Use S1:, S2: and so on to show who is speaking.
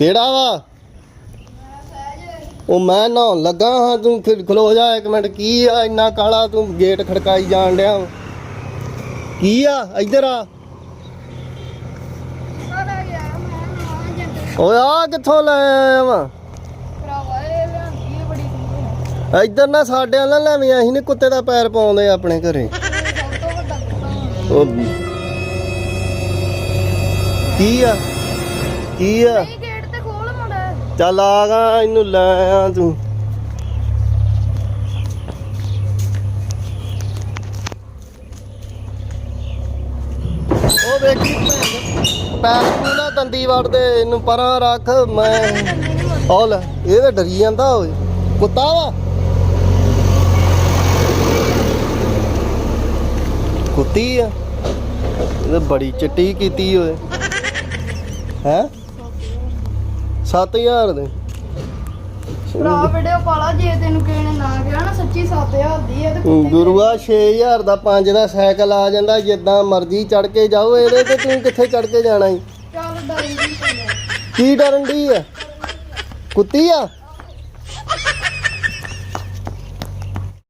S1: ਕਿਹੜਾ ਵਾ? ਉਹ ਮੈਂ ਨਹਾਉਣ ਲੱਗਾ ਹਾਂ, ਤੂੰ ਫਿਰ ਖਲੋ ਜਾ ਇੱਕ ਮਿੰਟ। ਕੀ ਆ ਇੰਨਾ ਕਾਲਾ? ਤੂੰ ਗੇਟ ਖੜਕਾਈ ਜਾਣ ਡਿਆ ਕੀ ਆ? ਇੱਧਰ ਆ। ਓਏ ਆ ਕਿੱਥੋਂ ਲੈ ਆਇਆ ਇੱਧਰ ਨਾ ਸਾਡੇ ਨਾਲ ਲੈਵੀਂ ਅਸੀਂ ਨੀ, ਕੁੱਤੇ ਦਾ ਪੈਰ ਪਾਉਂਦੇ ਆਪਣੇ ਘਰੇ। ਕੀ ਆ? ਕੀ ਆ
S2: ਨਹੀਂ ਗੇਟ ਤੇ ਖੋਲ ਮੁੰਡਾ
S1: ਚੱਲ ਆ ਗਾ, ਇਹਨੂੰ ਲੈ ਆ ਤੂੰ। ਉਹ ਵੇਖੀ ਪੈਰ ਨੂੰ ਨਾ ਦੰਦੀ ਵੜਦੇ ਇਹਨੂੰ ਪਰਾਂ ਰੱਖ, ਮੈਂ ਉਹ ਲੈ, ਇਹ ਤਾਂ ਡਰੀ ਜਾਂਦਾ ਓਏ। ਕੁੱਤਾ ਵਾ। ਕੁੱਤੀ ਆ। ਇਹ ਬੜੀ ਚਿੱਟੀ ਕੀਤੀ ਓਏ। ਹੈ? 7000 ਦੇ।
S2: ਭਰਾ ਵੀਡੀਓ ਪਾਲਾ ਜੇ ਤੈਨੂੰ ਕਿਸੇ ਨੇ ਨਾ ਕਿਹਾ ਨਾ ਸੱਚੀ 7000 ਦੀ ਹੈ ਤੇ ਕੁੱਤੇ
S1: ਗੁਰੂਆ 6000 ਦਾ 5 ਦਾ ਸਾਈਕਲ ਆ ਜਾਂਦਾ ਜਿੱਦਾਂ ਮਰਜ਼ੀ ਚੜ ਕੇ ਜਾਓ ਇਹਦੇ ਤੇ ਤੂੰ ਕਿੱਥੇ ਚੜ ਕੇ ਜਾਣਾ ਈ?
S2: ਚੱਲ ਡਰ ਪੈਂਦਾ
S1: ਕੀ ਡਰਨ ਦੀ ਆ? ਕੁੱਤੀ ਆ?